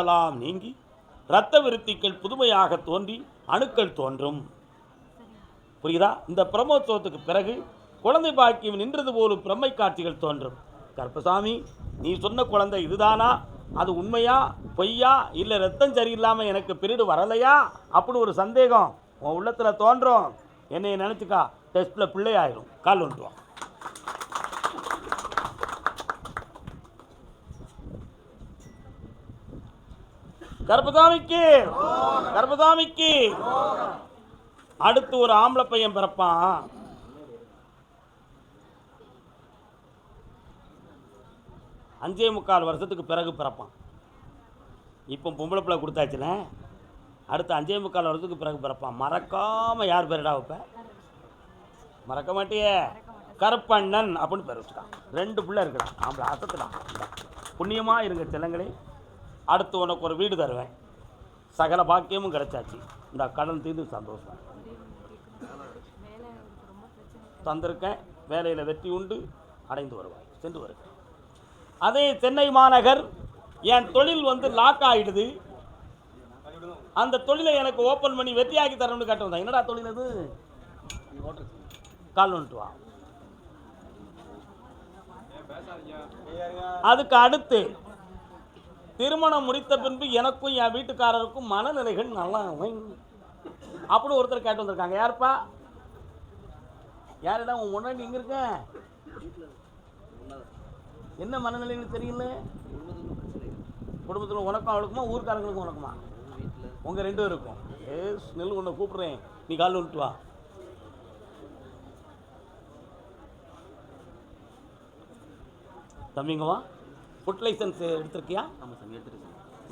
எல்லாம் நீங்கி இரத்த விருத்திகள் புதுமையாக தோன்றி அணுக்கள் தோன்றும். புரியுதா? இந்த பிரம்மோத்சவத்துக்கு பிறகு குழந்தை பாக்கியம் நின்றது போலும் பிரம்மை காட்சிகள் தோன்றும். கருப்பசாமி நீ சொன்ன குழந்தை இதுதானா? அது உண்மையா பொய்யா இல்லை ரத்தம் சரியில்லாமல் எனக்கு பீரியடு வரலையா? அப்படின்னு ஒரு சந்தேகம் உன் உள்ளத்தில் தோன்றும். என்னைய நினச்சிக்கா டெஸ்ட்டில் பிள்ளை ஆயிரும் கால் ஒன்றுவான். கர்ப்பதாமிக்கு கர்ப்பதாமிக்கு அடுத்து ஒரு ஆம்பளை பையன் பிறப்பான். அஞ்சே முக்கால் வருஷத்துக்கு பிறகு பிறப்பான். இப்போ பொம்பளை பிள்ளை கொடுத்தாச்சுல. அடுத்து அஞ்சே முக்கால் வருஷத்துக்கு பிறகு பிறப்பான். மறக்காமல் யார் பேரிடா வைப்ப மறக்க மாட்டியே. கருப்பண்ணன் அப்படின்னு பேர் வச்சுட்டான். ரெண்டு பிள்ளை இருக்கிறான் ஆம்பளை அசத்துடான் புண்ணியமாக இருங்க செல்லங்களே. அடுத்து உனக்கு ஒரு வீடு தருவேன். சகல பாக்கியமும் கிடைச்சாச்சு. இந்த கடன் தீர்ந்து சந்தோஷம். தந்திருக்கேன். வேலையில் வெற்றி உண்டு. அடைந்து வருவாய். சென்று வருகிறேன் அதே சென்னை மாநகர் என் தொழில் வந்து லாக் ஆகிடுது அந்த தொழிலை எனக்கு ஓப்பன் பண்ணி வெற்றியாக்கி தரணும்னு கேட்டு வந்தேன் என்னடா தொழில் அது? கால் வந்துட்டு வா. அதுக்கு அடுத்து திருமணம் முடித்த பின்பு எனக்கும் என் வீட்டுக்காரருக்கும் மனநிலைகள் நல்லா அமையும். அப்படின்னு ஒருத்தர் கேட்டு வந்திருக்காங்க. யாருப்பா? யாருடா உன் முன்னாடி இங்கே இருக்க? என்ன மனநிலைன்னு தெரியல? குடும்பத்தில் உனக்கும் அவளுக்குமா ஊர்க்காரங்களுக்கும் உனக்குமா? உங்கள் ரெண்டு பேருக்கும். ஏஸ் நெல் உன்னை கூப்பிட்றேன். நீ கால் விட்டு வா. தம்பிங்கவா ஃபுட் லைசன்ஸ் எடுத்திருக்கியா? ஆமாம் சாமி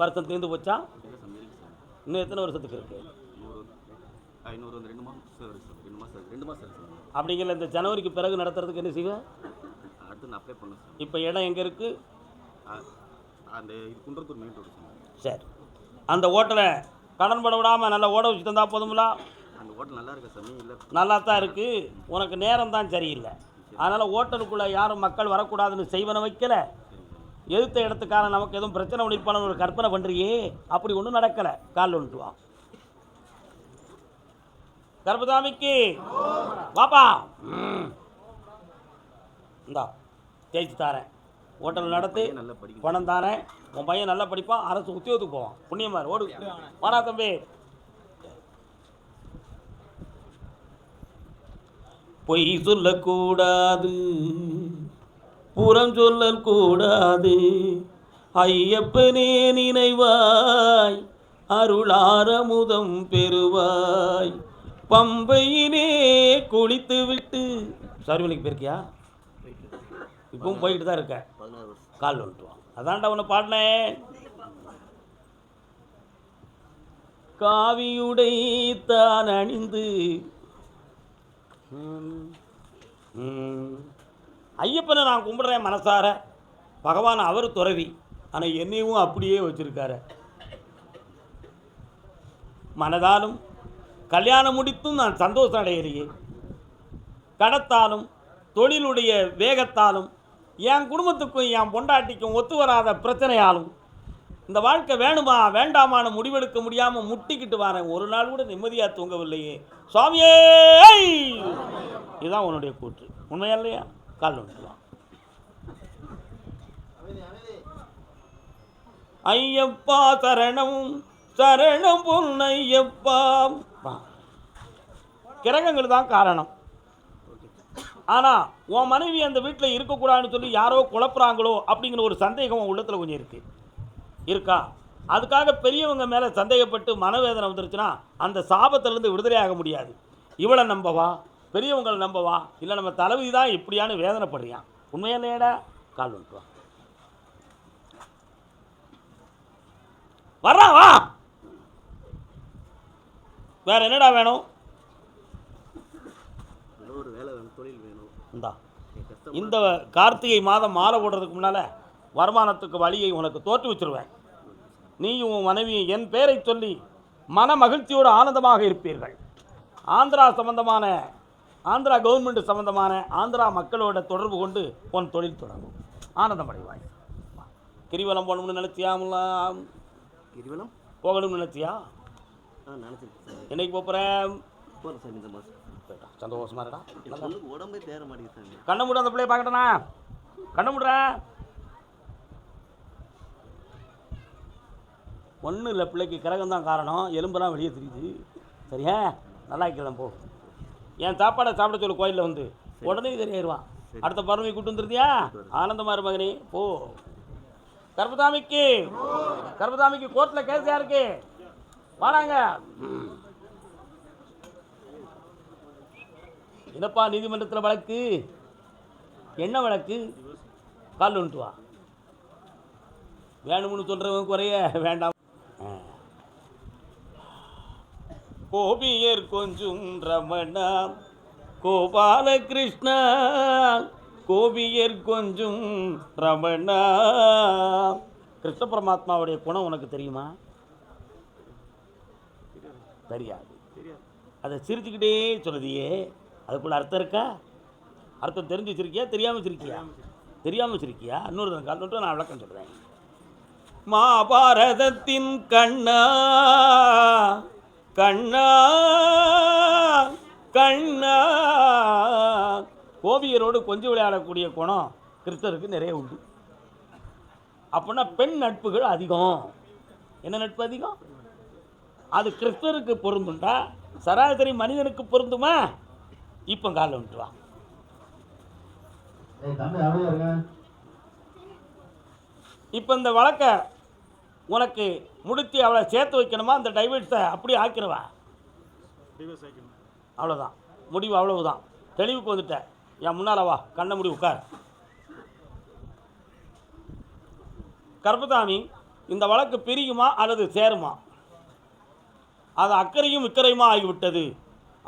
வருஷம் தீர்ந்து போச்சா? இன்னும் எத்தனை வருஷத்துக்கு இருக்கு? நூறு ஐநூறு வந்து ரெண்டு மாதம் ரெண்டு மாதம் ரெண்டு மாதம் அப்படிங்கிற இந்த ஜனவரிக்கு பிறகு நடத்துறதுக்கு என்ன செய்வேன் அடுத்து நான் அப்ளை பண்ணேன் சார். இப்போ இடம் எங்கே இருக்குது அந்த இது குன்றத்தூர் மெயின் ரோடு சார். அந்த ஹோட்டலை கடன் பட விடாமல் நல்லா ஓட வச்சு தந்தா போதுங்களா அந்த ஹோட்டல் நல்லா இருக்கா சாமி இல்லை. நல்லா தான் இருக்குது உனக்கு நேரம் தான் சரியில்லை. அதனால் ஹோட்டலுக்குள்ளே யாரும் மக்கள் வரக்கூடாதுன்னு செய்வன வைக்கல. எதிர்த்த இடத்துக்காரன் நமக்கு எதுவும் பிரச்சனை பண்ணிருப்பான ஒரு கற்பனை பண்ணுறியே அப்படி ஒன்றும் நடக்கலை. காலில் ஒன்று வா. கர்பதாமிக்கு வாப்பா. இந்தா தேய்ச்சி தாரேன். ஹோட்டல் நடத்தி நல்ல நல்லா பணம் தாரேன். உன் பையன் நல்லா படிப்பான். அரசு உத்தியோகத்துக்கு போவான். புண்ணியமார் ஓடு. வாடா தம்பி. பொய் சொல்லக்கூடாது. புறம் சொல்லல் கூடாது. ஐயப்பனே நினைவாய் அருளாரமுதம் பெறுவாய். பம்பையினே குளித்து விட்டு சர்வலிக்கு போயிருக்கியா? இப்பவும் போயிட்டு தான் இருக்க. கால் வந்துட்டுவான் அதான்டா உன்னை பாடினேன். காவியுடை தான் அணிந்து. ஐயப்பனை நான் கும்பிடுறேன் மனசார. பகவான் அவர் துறவி. ஆனால் என்னையும் அப்படியே வச்சிருக்காரு. மனதாலும் கல்யாணம் முடித்தும் நான் சந்தோஷம் அடையலையே. கடத்தாலும் தொழிலுடைய வேகத்தாலும் என் குடும்பத்துக்கும் என் பொண்டாட்டிக்கும் ஒத்து வராத பிரச்சனையாலும் இந்த வாழ்க்கை வேணுமா வேண்டாமான்னு முடிவெடுக்க முடியாமல் முட்டிக்கிட்டு வரேன். ஒரு நாள் கூட நிம்மதியாக தூங்கவில்லையே. சுவாமியே! இதுதான் உன்னுடைய கூற்று. உண்மையா இல்லையா? கால் வந்துக்கலாம் ஐயப்பா சரணம் சரணம் பொன்னையப்பா. ஐயப்பா கிரகங்கள் தான் காரணம். ஆனால் உன் மனைவி அந்த வீட்டில் இருக்கக்கூடாதுன்னு சொல்லி யாரோ குழப்புறாங்களோ அப்படிங்கிற ஒரு சந்தேகம் உன் உள்ளத்தில் கொஞ்சம் இருக்குது இருக்கா? அதுக்காக பெரியவங்க மேலே சந்தேகப்பட்டு மனவேதனை வந்துருச்சுன்னா அந்த சாபத்திலேருந்து விடுதலையாக முடியாது. இவளை நம்பவா? பெரியவங்களை நம்பவா? இல்லை நம்ம தலைவிதி தான் இப்படியான்னு வேதனைப்படுறியான் உண்மையா இல்லையாடா கால் வந்துட்டு வர்றான் வா. வேற என்னடா வேணும்? ஒரு வேலை வேணும் தொழில் வேணும். இந்தா. இந்த கார்த்திகை மாதம் மாலை போடுறதுக்கு முன்னால் வருமானத்துக்கு வழியை உனக்கு தோற்று வச்சிருவேன். நீயும் உன் மனைவியும் என் பேரை சொல்லி மன மகிழ்ச்சியோடு ஆனந்தமாக இருப்பீர்கள். ஆந்திரா சம்பந்தமான ஆந்திரா கவர்மெண்ட் சம்பந்தமான ஆந்திரா மக்களோட தொடர்பு கொண்டு உன் தொழில் தொடங்கும். ஆனந்தம் அடைவாய். கிரிவலம் போகணும்னு நினச்சியாமலாம் கிரிவலம்? போகணும்னு நினச்சியா? நினச்சிருக்கேன் சார் என்னைக்கு போகிறேன் போகிறேன் சார் இந்த மாதம் சந்தோஷமா பொண்ணுக்கு உடம்பே தேர மாட்டேங்குது கண்ணை மூட அந்த பிள்ளைய பார்க்கட்டனா கண்ணை மூடுறேன் ஒன்றும் இல்லை பிள்ளைக்கு கிரகம் தான் காரணம். எலும்பெல்லாம் வெளியே தெரியுது. சரியா? நல்லா இருக்கலாம் போ. என் சாப்பாடை சாப்பிட சொல்லு கோயிலில் வந்து. உடனே சரியாயிருவான் அடுத்த பறவை கூட்டு வந்துருதியா? ஆனந்தமா இரு மகனே போ. கர்பதாமிக்கு கர்பதாமிக்கு கோர்ட்டில் கேஸ் யாருக்கு? வாடாங்க. என்னப்பா நீதிமன்றத்தில் வழக்கு? என்ன வழக்கு? கால் வந்துட்டு வா வேணும்னு சொல்கிறவங்க குறைய வேண்டாம் ஆ. கோபியர் கொஞ்சும் ரமணா. கோபாலகிருஷ்ணா. கோபியர் கொஞ்சம் ரமணா. கிருஷ்ண பரமாத்மாவுடைய குணம் உனக்கு தெரியுமா? தெரியாது. தெரியாது அதை சிரிச்சுக்கிட்டே சொல்லுதியே. அதுக்குள்ள அர்த்தம் இருக்கா? அர்த்தம் தெரிஞ்சு வச்சிருக்கியா தெரியாமல் வச்சிருக்கியா தெரியாமல் வச்சிருக்கியா இன்னொரு கால் நான் விளக்கம் சொல்கிறேன் மாபாரதத்தின் கண்ணா. கண்ணா கண்ணா. கோபியரோடு கொஞ்சம் விளையாடக்கூடிய குணம் கிறிஸ்தருக்கு நிறைய உண்டு. அப்படின்னா பெண் நட்புகள் அதிகம். என்ன நட்பு அதிகம்? அது கிறிஸ்தருக்கு பொருந்துண்டா? சராசரி மனிதனுக்கு பொருந்துமா? இப்போ காலில் வந்துட்டு வா. ஏய் தம்பி அப்படியே இருங்க. இப்போ இந்த வழக்கை உனக்கு முடித்து அவளை சேர்த்து வைக்கணுமா? அந்த டைவர்ஸை அப்படியே ஆக்கிடுவா அவ்வளோதான் முடிவு அவ்வளவுதான். தெளிவுக்கு வந்துட்டேன் என் முன்னால் வா. கண்ண முடி உட்கார். கர்பதாமி இந்த வழக்கு பிரியுமா அல்லது சேருமா? அது அக்கறையும் இக்கறையுமா ஆகிவிட்டது.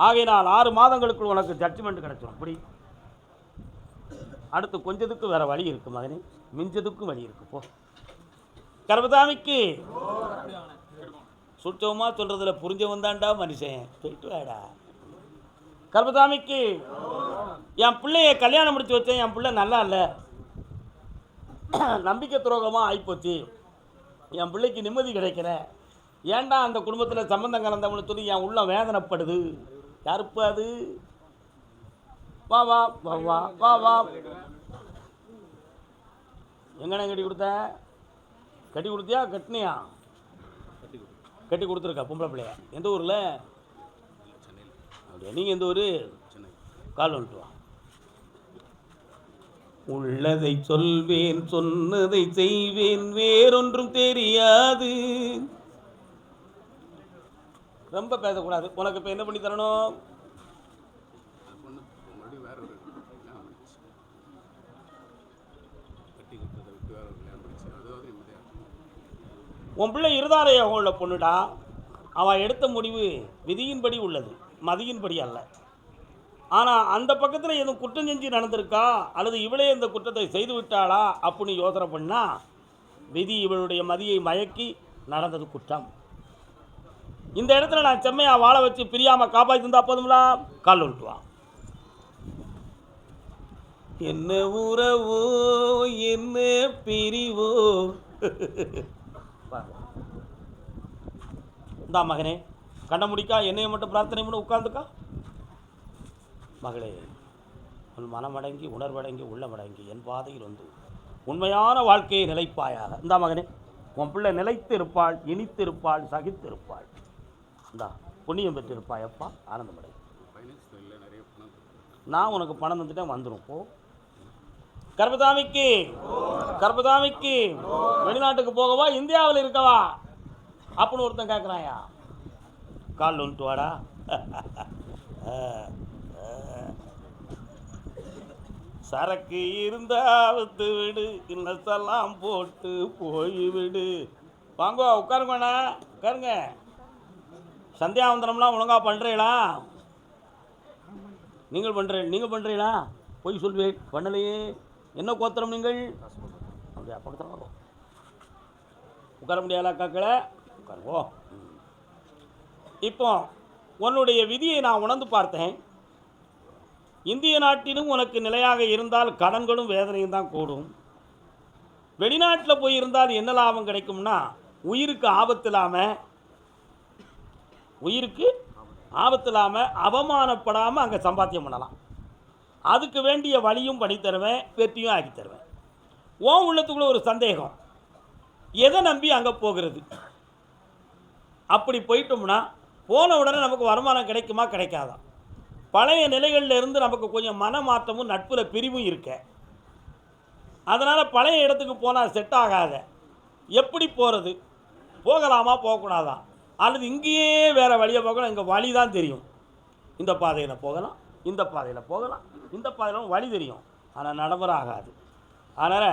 ஆகையினால் ஆறு மாதங்களுக்குள் உனக்கு ஜட்ஜ்மெண்ட் கிடைச்சிடும் அப்படி அடுத்து கொஞ்சத்துக்கு வேறு வழி இருக்கு மகனே. மிஞ்சதுக்கும் வழி இருக்குது போ. கர்பதாமிக்கு சுற்றமா சொல்றதுல புரிஞ்சவன் தான்டா மனுஷன். போயிட்டு வாடா. கர்பதாமிக்கு என் பிள்ளைய கல்யாணம் முடிச்சு வச்சேன் என் பிள்ளை நல்லா இல்லை. நம்பிக்கை துரோகமாக ஆகிப்போச்சு என் பிள்ளைக்கு நிம்மதி கிடைக்கல. ஏன்டா அந்த குடும்பத்தில் சம்பந்தம் கலந்தவனு சொல்லி என் உள்ளம் வேதனைப்படுது. யாருப்பா அது. வா வா வா வா வா வா. எங்கண்ணே கட்டி கொடுத்த? கட்டி கொடுத்தியா கட்டினியா? கட்டி கொடுத்துருக்கா பொம்பளை பிள்ளைய. எந்த ஊரில்? அப்படியா நீங்கள் எந்த ஊர்? கால் வந்துட்டு வா. உள்ளதை சொல்வேன் சொன்னதை செய்வேன் வேறொன்றும் தெரியாது. ரொம்ப பேசக்கூடாது. உனக்கு இப்போ என்ன பண்ணி தரணும் பொண்ணு மறுபடியும் வேற ஒரு கல்யாணம் பண்ணிச்சு கட்டி கொடுத்ததை விட்டு வேற ஒரு கல்யாணம் பண்ணிச்சு அதாவது நிம்மதியாக உன் பிள்ளை இருதார யோகம் உள்ள பொண்ணுடா? அவள் எடுத்த முடிவு விதியின்படி உள்ளது மதியின்படி அல்ல. ஆனால் அந்த பக்கத்தில் எதுவும் குற்றம் செஞ்சு நடந்திருக்கா? அல்லது இவளே இந்த குற்றத்தை செய்து விட்டாளா? அப்படின்னு யோசனை பண்ணால் விதி இவளுடைய மதியை மயக்கி நடந்தது குற்றம். இந்த இடத்துல நான் செம்மையாக வாழ வச்சு பிரியாமல் காப்பாற்றி தந்தா போதுங்களா கால் விட்டுவான் என்ன உறவோ என்ன பிரிவோ? இந்தா மகனே. கண்ண முடிக்கா? என்னையை மட்டும் பிரார்த்தனை பண்ணி உட்காந்துக்கா மகளே உன் மனமடங்கி உணர்வடங்கி உள்ளமடங்கி என் பாதையில் வந்து உண்மையான வாழ்க்கையை நிலைப்பாயாக. இந்தா மகனே உன் பிள்ளை நிலைத்து இருப்பாள் இனித்து இருப்பாள் சகித்து இருப்பாள் இந்தா புண்ணியம் பெற்றிருப்பாய் அப்பா ஆனந்தமடை. நான் உனக்கு பணம் தந்துட்டேன் வந்துடும் போ. கர்பதாமிக்கு கர்பதாமிக்கு வெளிநாட்டுக்கு போகவா இந்தியாவில் இருக்கவா? அப்படின்னு ஒருத்தன் கேட்குறாயா கால் வந்துட்டு வாடா. சரக்கு இருந்தா வித்து விடு இன்னத்தெல்லாம் போட்டு போய் விடு. வாங்கோ உட்காருங்கண்ணா உட்காருங்க. சந்தியாவந்தனம்லாம் ஒழுங்கா பண்ணுறீங்களா நீங்கள் பண்ணுறீங்க நீங்கள் பண்ணுறீங்களா போய் சொல்வேன் பண்ணலையே. என்ன கோத்திரம் நீங்கள்? அப்படியா பக்கத்தில் உட்கார முடியாதா காக்களை உட்காருவோ இப்போ உன்னுடைய விதியை நான் உணர்ந்து பார்த்தேன். இந்திய நாட்டிலும் உனக்கு நிலையாக இருந்தால் கடன்களும் வேதனையும் தான் கூடும். வெளிநாட்டில் போய் இருந்தால் என்ன லாபம் கிடைக்கும்னா உயிருக்கு ஆபத்து இல்லாமல் உயிருக்கு ஆபத்து இல்லாமல் அவமானப்படாமல் அங்கே சம்பாத்தியம் பண்ணலாம். அதுக்கு வேண்டிய வழியும் பண்ணி தருவேன் வெற்றியும் ஆக்கி தருவேன். உன் உள்ளத்துக்குள்ள ஒரு சந்தேகம். எதை நம்பி அங்கே போகிறது? அப்படி போயிட்டோம்னா போன உடனே நமக்கு வருமானம் கிடைக்குமா கிடைக்காதா? பழைய நிலைகளில் இருந்து நமக்கு கொஞ்சம் மன மாற்றமும் நட்பில் பிரிவும் இருக்க. அதனால் பழைய இடத்துக்கு போனால் செட் ஆகாத. எப்படி போகிறது போகலாமா போகக்கூடாதா? அல்லது இங்கேயே வேறு வழியை போகலாம் இங்கே வழி தான் தெரியும். இந்த பாதையில் போகலாம் இந்த பாதையில் போகலாம் இந்த பாதையில் வழி தெரியும். ஆனால் நடைமுறை ஆகாது. அதனால்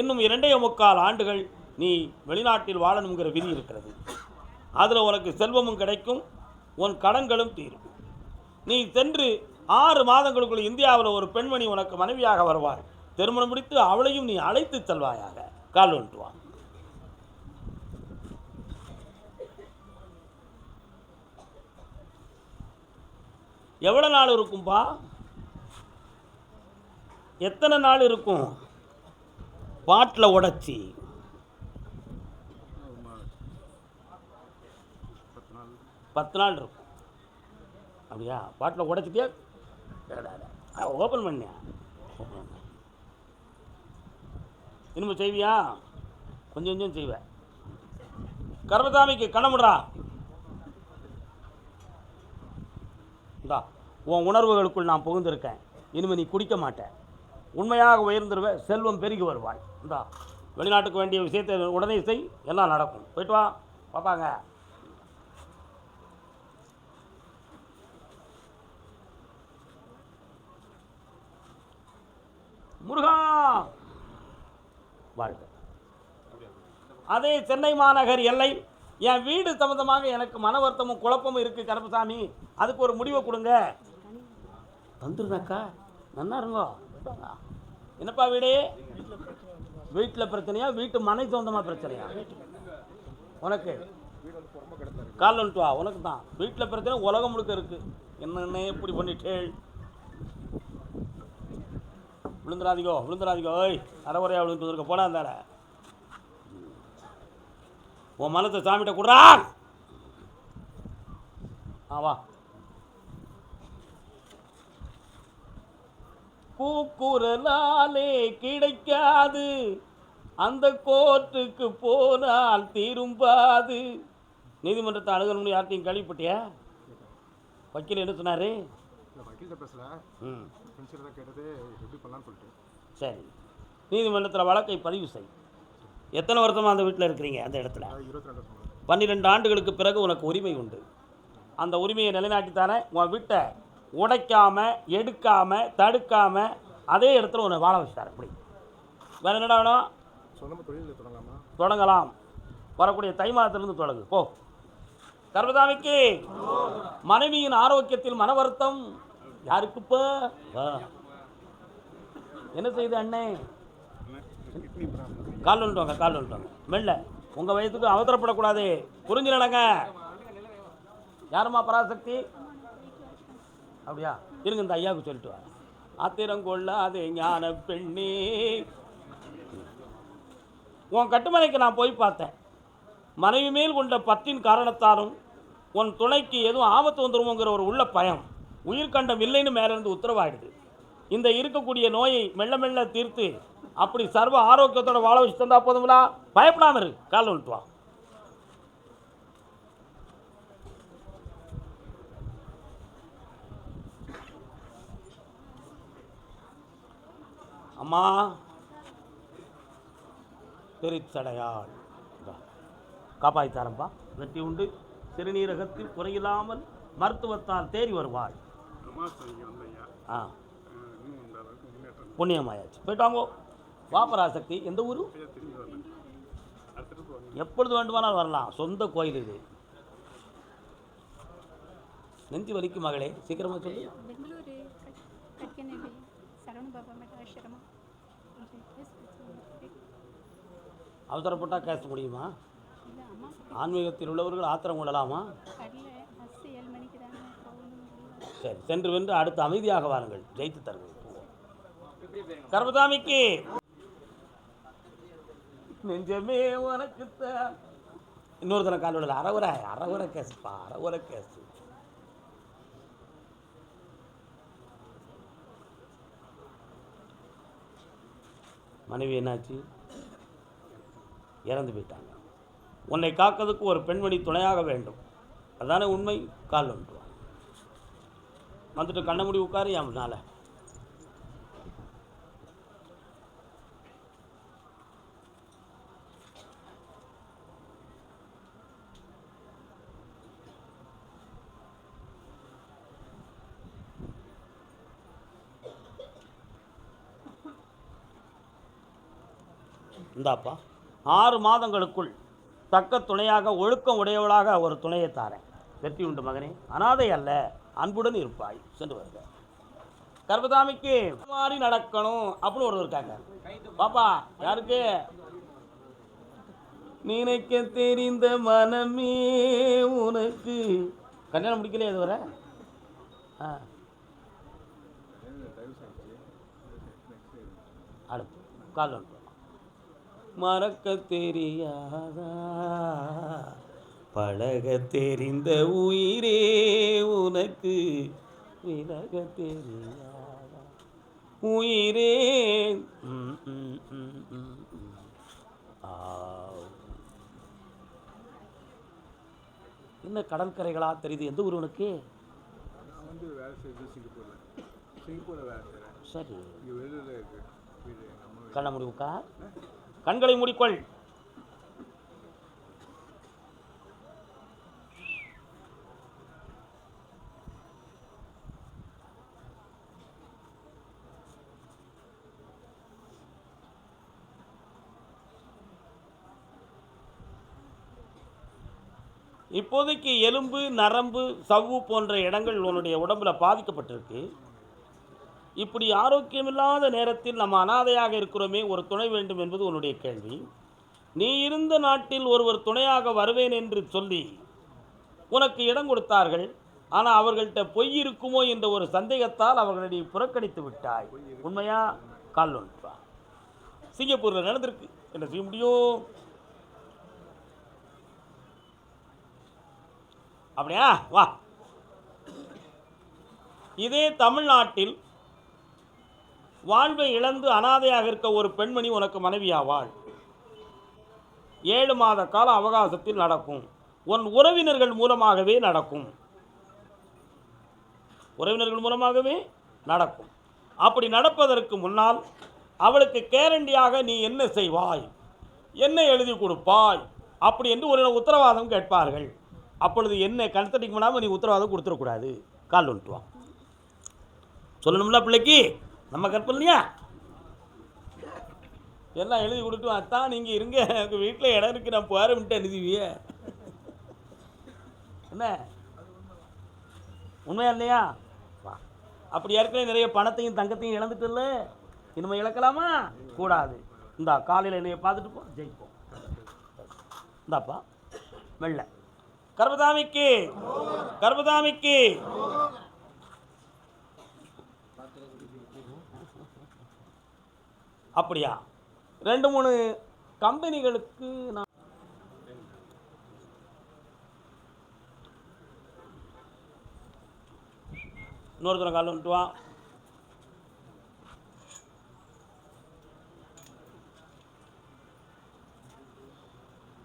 இன்னும் இரண்டே முக்கால் ஆண்டுகள் நீ வெளிநாட்டில் வாழணுங்கிற விதி இருக்கிறது. அதில் உனக்கு செல்வமும் கிடைக்கும் உன் கடன்களும் தீரும். நீ சென்று ஆறு மாதங்களுக்குள் இந்தியாவில் ஒரு பெண்மணி உனக்கு மனைவியாக வருவார் திருமணம் முடித்து அவளையும் நீ அழைத்து செல்வாயாக. கால் வந்துட்டு வா. எவ்வளோ நாள் இருக்கும்பா? எத்தனை நாள் இருக்கும்? பாட்டில் உடைச்சி பத்து நாள் பத்து நாள் இருக்கும். அப்படியா? பாட்டில் உடைச்சிட்டியா? ஓப்பன் பண்ணியா? ஓப்பன் பண்ண. இனிமே செய்வியா? கொஞ்சம் கொஞ்சம் செய்வேன் கர்மசாமிக்கு கணமுடா இந்தா உன் உணர்வுகளுக்குள் நான் புகுந்திருக்கேன். இனிமே நீ குடிக்க மாட்டேன் உண்மையாக உயர்ந்துருவேன் செல்வம் பெருகி வருவாய். இந்தா வெளிநாட்டுக்கு வேண்டிய விஷயத்தை உடனே செய். எல்லாம் நடக்கும். போயிட்டு வா. பார்ப்பாங்க முருகா! வாழ்க. அதே சென்னை மாநகர் எல்லை. என் வீடு சம்மந்தமாக எனக்கு மன வருத்தமும் குழப்பமும் இருக்குது கருப்பசாமி. அதுக்கு ஒரு முடிவை கொடுங்க. தந்துருந்தாக்கா நல்லா இருங்கோ. என்னப்பா வீடு? வீட்டில் பிரச்சனையா? வீட்டு மனை சொந்தமாக பிரச்சனையா? உனக்கு? கால் வந்துட்டு வா உனக்கு தான் வீட்டில் பிரச்சனை உலகம் முழுக்க இருக்குது என்னென்ன இப்படி பண்ணிட்டேள்? விழுந்துடாதீங்கோ விழுந்துடாதீங்கோ. ஓய் அரைகுறையாக விழுந்துருக்க இருக்க போடா இருந்தார உன் மனத்தை சாமிகிட்ட கொடுறா ஆ வா. கூக்குரலாலே கிடைக்காது. அந்த கோர்ட்டுக்கு போனால் திரும்பாது. நீதிமன்றத்தை அணுகணும்னு யார்ட்டையும் கேள்விப்பட்டியா? வக்கீல் என்ன சொன்னார்? வக்கீல்கிட்ட பேசல ம். ஃப்ரெண்ட்ஸில் தான் கேட்டது எப்படி பண்ணலான்னு சொல்லிட்டு. சரி. நீதிமன்றத்தில் வழக்கை பதிவு செய். எத்தனை வருஷமாக அந்த வீட்டில் இருக்கிறீங்க அந்த இடத்துல? பன்னிரெண்டு ஆண்டுகளுக்கு பிறகு உனக்கு உரிமை உண்டு. அந்த உரிமையை நிலைநாட்டித்தானே உன் வீட்டை உடைக்காம எடுக்காம தடுக்காம அதே இடத்துல உன்னை வாழ வச்சுட்டார். அப்படி. வேற என்னடா வேணும்? தொடங்கலாம். வரக்கூடிய தை மாதத்திலிருந்து தொடங்கு. போ. கர்மதாமிக்கு மனைவியின் ஆரோக்கியத்தில் மன வருத்தம். யாருக்குப்ப? என்ன செய்யுது அண்ணே? கால் வந்துட்டு கால் வந்துட்டு மெல்ல. உங்கள் வயசுக்கு அவசரப்படக்கூடாது. புரிஞ்சு நடங்க. யாரும்மா பராசக்தி? அப்படியா? இருங்க இந்த ஐயாவுக்கு சொல்லிட்டு வா. ஆத்திரம் கொள்ளாதே ஞான பெண்ணே. உன் கட்டுமனைக்கு நான் போய் பார்த்தேன். மனைவி மேல் கொண்ட பத்தின் காரணத்தாலும் உன் துணைக்கு எதுவும் ஆபத்து வந்துருமோங்கிற ஒரு உள்ள பயம் உயிர்கண்டம் இல்லைன்னு மேலேருந்து உத்தரவாயிடுது. இந்த இருக்கக்கூடிய நோயை மெல்ல மெல்ல தீர்த்து அப்படி சர்வ ஆரோக்கியத்தோட வாழ வச்சு தந்தா போதுங்களா பயப்படாம இரு. கால் வந்துட்டு வா. அம்மா திருச்சடையாள் காப்பாற்றித்தாரம்பா. வெற்றி உண்டு சிறுநீரகத்தில் குறையில்லாமல் மருத்துவத்தால் தேறி வருவாள். ஆ. புண்ணியமாயாச்சு. போயிட்டு வாங்கோ. வாபராசக்தி எந்த ஊர்? எப்பொழுது வேண்டுமானால் வரலாம். சொந்த கோயில் இது. நெஞ்சு வலிக்கும் மகளே. சீக்கிரமாக சொல்லு. அவசரப்பட்டால் கேச முடியுமா? ஆன்மீகத்தில் உள்ளவர்கள் ஆத்திரம் கொள்ளலாமா? சரி சென்று வென்று அடுத்து அமைதியாக வாருங்கள். ஜெயித்து தருங்கள் கர்மதாமிக்கு நெஞ்சமே உனக்கு இன்னொரு தரம் கால் அறவுரை அறவுரை கேஸுப்பா அறவுரை கேஸு மனைவி என்னாச்சு? இறந்து போயிட்டாங்க. உன்னை காக்கிறதுக்கு ஒரு பெண்மணி துணையாக வேண்டும். அதானே உண்மை? கால் வந்துட்டு வந்துட்டு கண்ண முடி உட்காரு என் இந்தாப்பா ஆறு மாதங்களுக்குள் தக்க துணையாக ஒழுக்கம் உடையவளாக ஒரு துணையை தாரேன். வெற்றி உண்டு மகனே. அனாதை அல்ல அன்புடன் இருப்பாய். சென்று வருக. கர்பதாமிக்கு மாதிரி நடக்கணும் அப்படின்னு ஒருத்தர் இருக்காங்க. பாப்பா யாருக்கு? நினைக்க தெரிந்த மனமே உனக்கு. கல்யாணம் முடிக்கலையே இது வர ஆ. அடுப்பு கால் மறக்க தெரியாதா பழக தெரிந்த உயிரே உனக்கு விலக தெரியாதா உயிரே. என்ன கடற்கரைகளா தெரியுது? எந்த ஊர் உனக்கு? நான் வந்து வேலை செய்யுது சிங்கப்பூரில். சிங்கப்பூரில் வேலை செய்கிறேன் சரி. கண்ணை முடிவுக்கா கண்களை மூடிக்கொள். இப்போதைக்கு எலும்பு நரம்பு சவ்வு போன்ற இடங்கள் உன்னுடைய உடம்புல பாதிக்கப்பட்டிருக்கு. இப்படி ஆரோக்கியமில்லாத நேரத்தில் நம்ம அனாதையாக இருக்கிறோமே ஒரு துணை வேண்டும் என்பது உன்னுடைய கேள்வி. நீ இருந்த நாட்டில் ஒருவர் துணையாக வருவேன் என்று சொல்லி உனக்கு இடம் கொடுத்தார்கள். ஆனால் அவர்கள்ட்ட பொய் இருக்குமோ என்ற ஒரு சந்தேகத்தால் அவர்களை புறக்கணித்து விட்டாய். உண்மையா? கால் ஒன்றா சிங்கப்பூரில் நடந்திருக்கு. என்ன செய்ய முடியும்? அப்படியா? வா. இதே தமிழ்நாட்டில் வாழ்வை இழந்து அனாதையாக இருக்க ஒரு பெண்மணி உனக்கு மனைவியாவாள். ஏழு மாத கால அவகாசத்தில் நடக்கும். உன் உறவினர்கள் மூலமாகவே நடக்கும். உறவினர்கள் மூலமாகவே நடக்கும். அப்படி நடப்பதற்கு முன்னால் அவளுக்கு கேரண்டியாக நீ என்ன செய்வாய்? என்ன எழுதி கொடுப்பாய்? அப்படி என்று ஒரு உத்தரவாதம் கேட்பார்கள். அப்பொழுது என்ன கணத்தடிக்க பண்ணாமல் நீ உத்தரவாதம் கொடுத்துடக்கூடாது கால் வந்துட்டு வா. சொல்லணும்ல பிள்ளைக்கு? நம்ம கற்பனையா எல்லாம் எழுதி கொடுத்து அத்தான் நீங்கள் இருங்க. எனக்கு வீட்டில் இடம் இருக்கு. நான் போகிறேன்ட்டு எழுதிவியே என்ன? உண்மையா இல்லையா? வா. அப்படி ஏற்கனவே நிறைய பணத்தையும் தங்கத்தையும் இழந்துட்டுல்ல? இனிமே இழக்கலாமா? கூடாது. இந்தா காலையில் என்னைய பார்த்துட்டு போ. ஜெயிப்போம். இந்தாப்பா. வெள்ளை. கர்பதாமிக்கு கர்பதாமிக்கு அப்படியா? ரெண்டு மூணு கம்பெனிகளுக்கு நான் இன்னொருத்தனை கால் வந்துட்டு வா.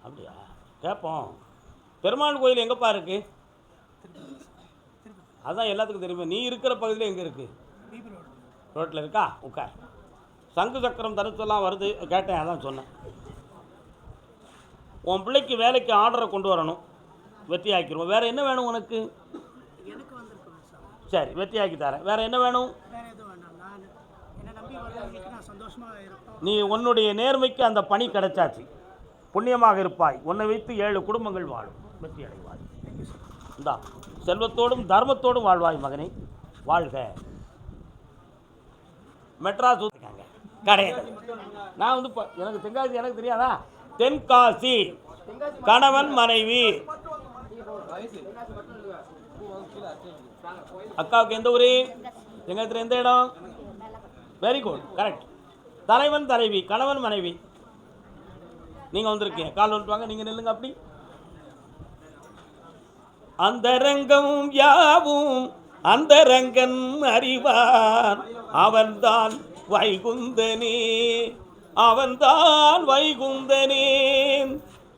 அப்படியா? கேட்போம் பெருமாள் கோயில் எங்கப்பா இருக்கு? அதான் எல்லாத்துக்கும் தெரியுமே. நீ இருக்கிற பகுதியில் எங்கே இருக்கு? ரோட்டில் இருக்கா? உட்கார். சங்கு சக்கரம் தருத்தெல்லாம் வருது கேட்டேன் அதான் சொன்னேன். உன் பிள்ளைக்கு வேலைக்கு ஆர்டரை கொண்டு வரணும். வெற்றி ஆக்கிடுவோம். வேறு என்ன வேணும் உனக்கு? சார். வெற்றி ஆக்கி தரேன். வேறு என்ன வேணும்? நீ உன்னுடைய நேர்மைக்கு அந்த பணி கிடைச்சாச்சு. புண்ணியமாக இருப்பாய். உன்னை வைத்து ஏழு குடும்பங்கள் வாழும். வெற்றி அடைவாய். இந்தா செல்வத்தோடும் தர்மத்தோடும் வாழ்வாய் மகனே. வாழ்க. மெட்ராஸ் ஊற்றிருக்காங்க கிடையாது. நான் வந்து இப்போ எனக்கு தென்காசி எனக்கு தெரியாதா? தென்காசி. கணவன் மனைவி. அக்காவுக்கு எந்த ஊர்? தென்காசியில் எந்த இடம்? வெரி குட் கரெக்ட் தலைவன் தலைவி கணவன் மனைவி. நீங்கள் வந்திருக்கீங்க. கால் வந்துட்டு வாங்க நீங்கள் நில்லுங்க அப்படி. அந்தரங்கம் யாவும் அந்தரங்கன் அறிவான். அவன்தான் வைகுந்தனே அவன்தான் வைகுந்தனே.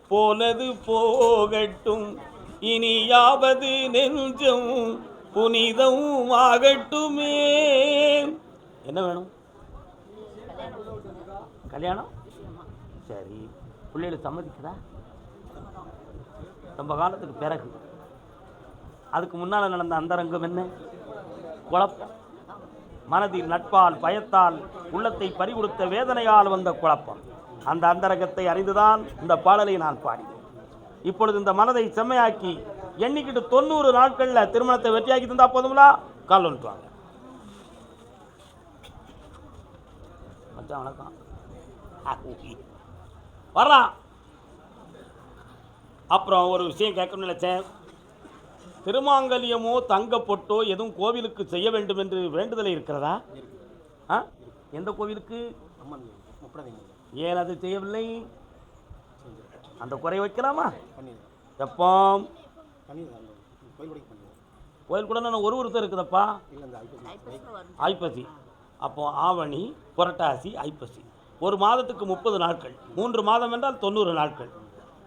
போனது போகட்டும் இனியாவது நெஞ்சம் புனிதம் ஆகட்டுமே. என்ன வேணும்? கல்யாணம்? சரி. பிள்ளைகள் சம்மதிக்குதா? ரொம்ப காலத்துக்கு பிறகு. அதுக்கு முன்னால் நடந்த அந்தரங்கம் என்ன? குழப்பம். மனதில் நட்பால் பயத்தால் உள்ளத்தை பறிகொடுத்த வேதனையால் வந்த குழப்பம். அந்த அந்தரகத்தை அறிந்துதான் இந்த பாடலை நான் பாடினேன். இப்பொழுது இந்த மனதை செம்மையாக்கி எண்ணிக்கிட்டு தொண்ணூறு நாட்களில் திருமணத்தை வெற்றியாக்கி தந்தா போதுங்களா கால் வந்துட்டுவாங்க மச்சான் வணக்கம். வர்றான் அப்புறம் ஒரு விஷயம் கேட்கணும்னு நினைச்சேன். திருமாங்கல்யமோ தங்க பொட்டோ எதுவும் கோவிலுக்கு செய்ய வேண்டும் என்று வேண்டுதலை இருக்கிறதா? ஆ? எந்த கோவிலுக்கு? ஏன் அது செய்யவில்லை? அந்த குறை வைக்கலாமா? எப்போ கோயில் கூட பண்ணிடுறேன் ஒரு ஒருத்தர் இருக்குதப்பா? ஐப்பசி. ஐப்பசி அப்போ ஆவணி புரட்டாசி ஐப்பசி. ஒரு மாதத்துக்கு முப்பது நாட்கள். மூன்று மாதம் என்றால் தொண்ணூறு நாட்கள்.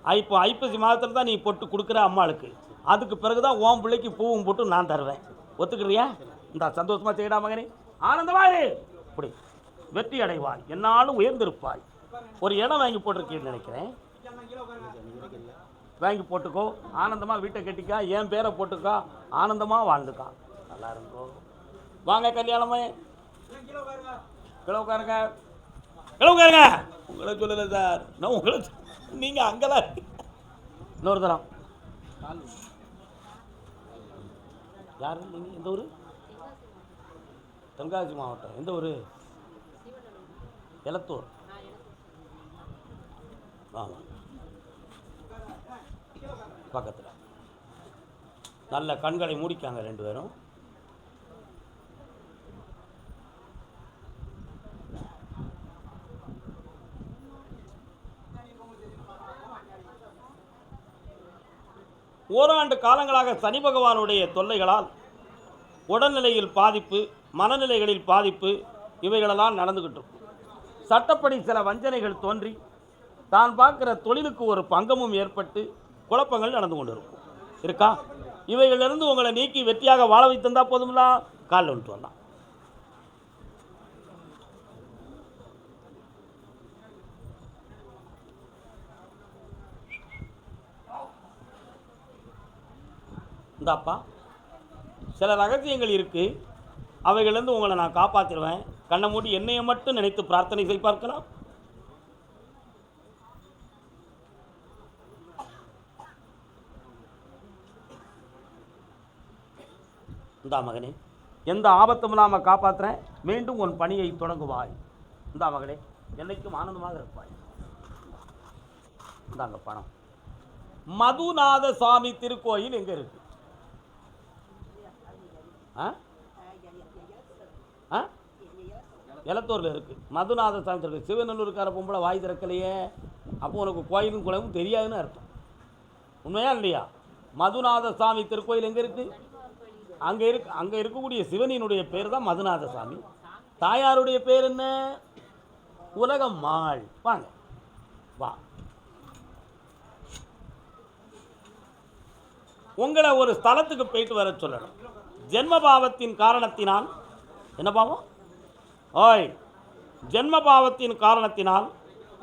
இப்போ ஐப்பசி மாதத்தில் தான் நீ பொட்டு கொடுக்குற அம்மாளுக்கு. அதுக்கு பிறகு தான் ஓம் பிள்ளைக்கு பூவும் போட்டு நான் தருவேன். ஒத்துக்கிறியா? இந்த சந்தோஷமா செய்யடா மகனே. ஆனந்தமா இப்படி வெற்றி அடைவாய். என்னாலும் உயர்ந்திருப்பாய். ஒரு இடம் வாங்கி போட்டிருக்கேன்னு நினைக்கிறேன். வாங்கி போட்டுக்கோ. ஆனந்தமா வீட்டை கட்டிக்கா. என் பேரை போட்டுக்கா. ஆனந்தமா வாழ்ந்துக்கா. நல்லா இருங்கோ. வாங்க கல்யாணமே. கிளவுக்காருங்க உட்காருங்க. உங்களை சொல்லலை சார். நான் உங்களை நீங்கள் அங்கே தான் இன்னொரு தரம். யார்? எந்த ஊர்? தென்காசி மாவட்டம். எந்த ஊர்? எலத்தூர். ஆமாம் பக்கத்தில். நல்ல கண்களை மூடிக்காங்க ரெண்டு பேரும். ஓராண்டு காலங்களாக சனி பகவானுடைய தொல்லைகளால் உடல்நிலையில் பாதிப்பு மனநிலைகளில் பாதிப்பு இவைகளெல்லாம் நடந்துக்கிட்டு சட்டப்படி சில வஞ்சனைகள் தோன்றி தான் பார்க்குற தொழிலுக்கு ஒரு பங்கமும் ஏற்பட்டு குழப்பங்கள் நடந்து கொண்டு இருக்கும். இருக்கா? இவைகளிலிருந்து உங்களை நீக்கி வெற்றியாக வாழ வைத்திருந்தால் போதும்லாம் காலில் வந்துட்டு வரலாம். இந்தாப்பா சில ரகசியங்கள் இருக்குது அவைகளிலிருந்து உங்களை நான் காப்பாற்றிடுவேன் கண்ணை மூடி என்னையை மட்டும் நினைத்து பிரார்த்தனை செய்ய பார்க்கலாம். இந்தா மகனே எந்த ஆபத்தும் இல்லாமல் காப்பாற்றுறேன் மீண்டும் உன் பணியை தொடங்குவாய். இந்தா மகனே என்னைக்கும் ஆனந்தமாக இருப்பாய். இந்தாங்க பணம். மதுநாத சுவாமி திருக்கோயில் எங்கே இருக்கு? ஆ? ஆ? எலத்தூரில் இருக்குது மதுநாத சாமி இருக்கு சிவநல்லூருக்கார பொம்பளை வாய் திறக்கலையே. அப்போ உனக்கு கோயிலும் குளமும் தெரியாதுன்னு அர்த்தம். உண்மையா இல்லையா? மதுநாத சாமி திருக்கோயில் எங்கே இருக்குது அங்கே இருக்கு அங்கே இருக்கக்கூடிய சிவனினுடைய பேர் தான் மதுநாத சாமி. தாயாருடைய பேர் என்ன? உலகம்மாள் வாங்க. வா. உங்களை ஒரு ஸ்தலத்துக்கு போயிட்டு வர சொல்லணும். ஜென்ம பாவத்தின் காரணத்தினால் என்ன பாவம்? ஓய் ஜென்ம பாவத்தின் காரணத்தினால்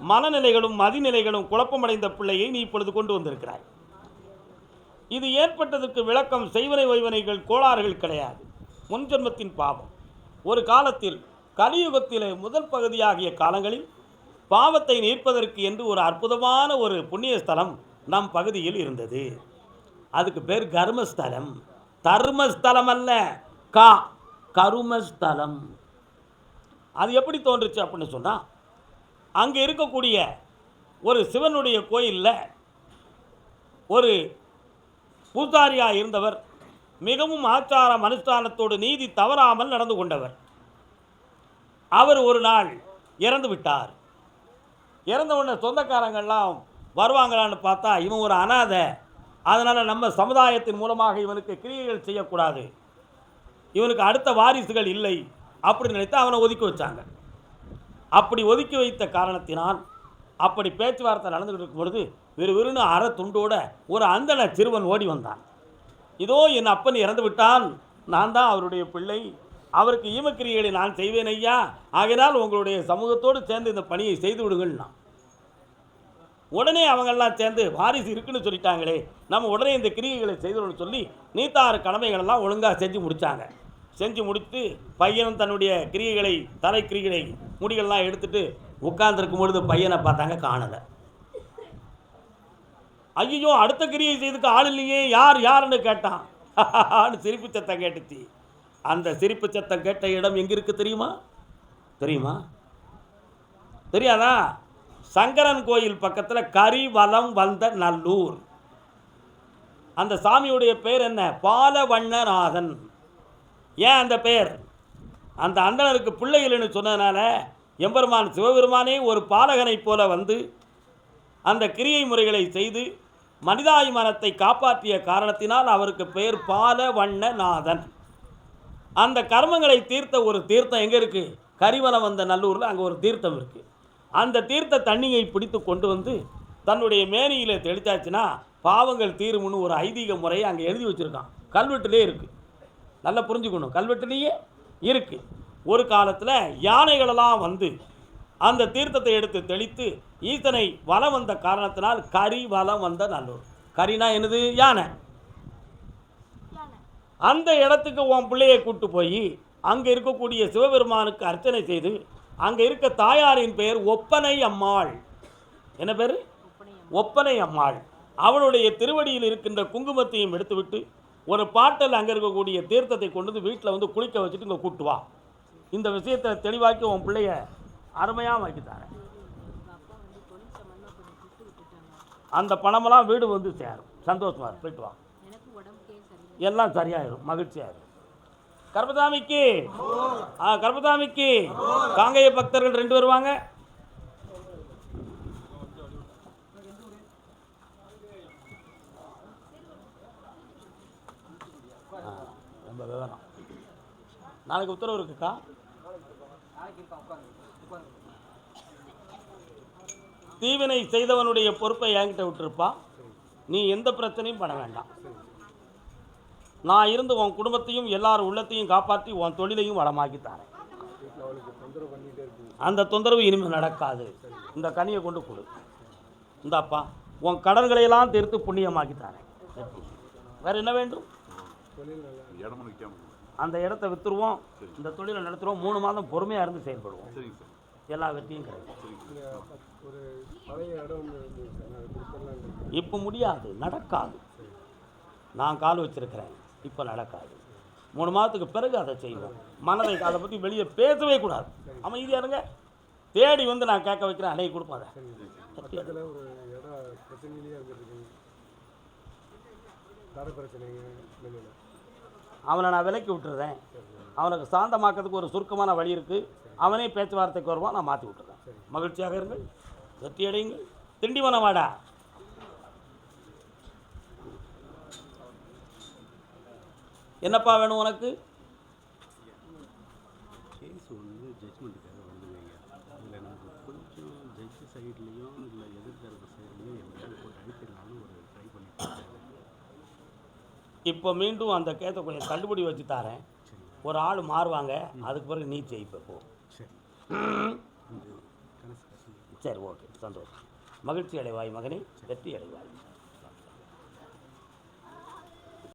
மனநிலைகளும் மதிநிலைகளும் குழப்பமடைந்த பிள்ளையை நீ இப்பொழுது கொண்டு வந்திருக்கிறாய். இது ஏற்பட்டதற்கு விளக்கம் செய்வனை ஓய்வனைகள் கோளாறுகள் கிடையாது. முன்ஜென்மத்தின் பாவம். ஒரு காலத்தில் கலியுகத்திலே முதல் பகுதியாகிய காலங்களில் பாவத்தை நீர்ப்பதற்கு என்று ஒரு அற்புதமான ஒரு புண்ணிய ஸ்தலம் நம் பகுதியில் இருந்தது. அதுக்கு பேர் கர்மஸ்தலம். தர்மஸ்தலம் அல்ல கா கருமஸ்தலம். அது எப்படி தோன்றுச்சு அப்படின்னு சொன்னால் அங்கே இருக்கக்கூடிய ஒரு சிவனுடைய கோயிலில் ஒரு பூசாரியாக இருந்தவர் மிகவும் ஆச்சாரம் அனுஷ்டானத்தோடு நீதி தவறாமல் நடந்து கொண்டவர். அவர் ஒரு நாள் இறந்து விட்டார். இறந்த உடனே சொந்தக்காரங்கள்லாம் வருவாங்களான்னு பார்த்தா இவன் ஒரு அனாதை. அதனால் நம்ம சமுதாயத்தின் மூலமாக இவனுக்கு கிரியைகள் செய்யக்கூடாது. இவனுக்கு அடுத்த வாரிசுகள் இல்லை அப்படின்னு நினைத்து அவனை ஒதுக்கி வச்சாங்க. அப்படி ஒதுக்கி வைத்த காரணத்தினால் அப்படி பேச்சுவார்த்தை நடந்துகிட்டு இருக்கும் பொழுது விறுவிறுன்னு அற துண்டோட ஒரு அந்தன சிறுவன் ஓடி வந்தான். இதோ என் அப்பன் இறந்து விட்டான். நான் தான் அவருடைய பிள்ளை. அவருக்கு ஈமக்கிரியைகளை நான் செய்வேன் ஐயா. ஆகினால் உங்களுடைய சமூகத்தோடு சேர்ந்து இந்த பணியை செய்து விடுங்கள்னா உடனே அவங்கெல்லாம் சேர்ந்து வாரிசு இருக்குன்னு சொல்லிட்டாங்களே நம்ம உடனே இந்த கிரிகைகளை செய்தோம்னு சொல்லி நீத்தாறு கடமைகளெல்லாம் ஒழுங்காக செஞ்சு முடித்தாங்க செஞ்சு முடித்து பையனும் தன்னுடைய கிரிகைகளை தலை கிரிகளை முடிகள்லாம் எடுத்துட்டு உட்காந்துருக்கும் பொழுது பையனை பார்த்தாங்க காணலை. ஐயோ அடுத்த கிரியை செய்துக்கு ஆள் இல்லையே யார் யாருன்னு கேட்டான். சிரிப்பு சத்தம் கேட்டுச்சு. அந்த சிரிப்பு சத்தம் கேட்ட இடம் எங்கே இருக்குது தெரியுமா? தெரியுமா? தெரியாதா? சங்கரன் கோயில் பக்கத்தில் கரிவலம் வந்த நல்லூர். அந்த சாமியுடைய பேர் என்ன? பாலவண்ணநாதன். ஏன் அந்த பேர்? அந்த அந்தணருக்கு பிள்ளைகள்னு சொன்னதுனால எம்பெருமான் சிவபெருமானே ஒரு பாலகனைப் போல வந்து அந்த கிரியை முறைகளை செய்து மனிதாபிமானத்தை காப்பாற்றிய காரணத்தினால் அவருக்கு பெயர் பாலவண்ணநாதன். அந்த கர்மங்களை தீர்த்த ஒரு தீர்த்தம் எங்கே இருக்குது கரிவலம் வந்த நல்லூரில் அங்கே ஒரு தீர்த்தம் இருக்குது அந்த தீர்த்த தண்ணியை பிடித்து கொண்டு வந்து தன்னுடைய மேனியில் தெளித்தாச்சுன்னா பாவங்கள் தீரும்னு ஒரு ஐதீக முறையை அங்கே எழுதி வச்சுருக்கான். கல்வெட்டுலேயே இருக்குது நல்லா புரிஞ்சுக்கணும். கல்வெட்டுலேயே இருக்குது ஒரு காலத்தில் யானைகளெல்லாம் வந்து அந்த தீர்த்தத்தை எடுத்து தெளித்து ஈசனை வலம் வந்த காரணத்தினால் கரி வலம் வந்த நல்லூர். கரினா என்னது? யானை. அந்த இடத்துக்கு உன் பிள்ளையை கூட்டு போய் அங்கே இருக்கக்கூடிய சிவபெருமானுக்கு அர்ச்சனை செய்து அங்கே இருக்க தாயாரின் பெயர் ஒப்பனை அம்மாள் என்ன பேர்? ஒப்பனை அம்மாள் அவளுடைய திருவடியில் இருக்கின்ற குங்குமத்தையும் எடுத்துவிட்டு ஒரு பாட்டில் அங்கே இருக்கக்கூடிய தீர்த்தத்தை கொண்டு வந்து வீட்டில் வந்து குளிக்க வச்சுட்டு இங்கே கூட்டு வா. இந்த விஷயத்தை தெளிவாக்கி உன் பிள்ளைய அருமையாக வாக்கித்தாரேன் அந்த பணமெல்லாம் வீடு வந்து சேரும். சந்தோஷமா இரு, போயிட்டு வா. எல்லாம் சரியாயிரும். மகிழ்ச்சியாயிரும். கர்பதாமிக்கு ஆ கர்பதாமிக்கு காங்கேய பக்தர்கள் ரெண்டு வருவாங்க ரொம்ப விவரம். நாளைக்கு உத்தரவு இருக்குக்கா? தீவினை செய்தவனுடைய பொறுப்பை என்கிட்ட விட்டுருப்பா. நீ எந்த பிரச்சனையும் பண்ண வேண்டாம். நான் இருந்து உன் குடும்பத்தையும் எல்லார் உள்ளத்தையும் காப்பாற்றி உன் தொழிலையும் வளமாக்கித்தாரேன் அந்த தொந்தரவு இனிமேல் நடக்காது. இந்த கனியை கொண்டு கொடு. இந்தாப்பா உன் கடன்களையெல்லாம் தீர்த்து புண்ணியமாக்கித்தாரேன் வேற என்ன வேண்டும்? அந்த இடத்த விற்றுருவோம் இந்த தொழிலை நடத்துகிறோம் மூணு மாதம் பொறுமையாக இருந்து செயல்படுவோம். எல்லா வெற்றியும் கிடைக்கும். இப்போ முடியாது நடக்காது. நான் கால் வச்சிருக்கிறேன். இப்போ நடக்காது. மூணு மாதத்துக்கு பிறகு அதை செய்வோம். மனதை அதை பற்றி வெளியே பேசவே கூடாது. அமைதியா இருங்க தேடி வந்து நான் கேட்க வைக்கிறேன் பிரச்சனைங்க வெளியில் அவனை நான் விலக்கி விட்டுறேன். அவனுக்கு சாந்தமாக்கிறதுக்கு ஒரு சுருக்கமான வழி இருக்குது அவனே பேச்சுவார்த்தைக்கு வருவான் நான் மாற்றி விட்டுறேன். மகிழ்ச்சியாக இருங்கள். வெற்றி அடையுங்கள். திண்டிவனம் வாடா என்னப்பா வேணும் உனக்கு கேஸ் ஒன்று ஜட்ஜ்மெண்ட்டுக்காக வந்துங்க அதில் நமக்கு கொஞ்சம் ஜட்ஜு சைட்லேயும் இல்லை எதிர்த்தரப்பு சைட்லேயும் எல்லாம் போட்டு அழிச்சிடலாம்னு ஒரு ட்ரை பண்ணிட்டு இப்போ மீண்டும் அந்த கேத்தை கொஞ்சம் தள்ளுபடி வச்சு தரேன். ஒரு ஆள் மாறுவாங்க அதுக்கு பிறகு நீ ஜெயிப்ப சரி. ஓகே. சந்தோஷம். மகிழ்ச்சி அடைவாய் மகனே. வெற்றி அடைவாய்.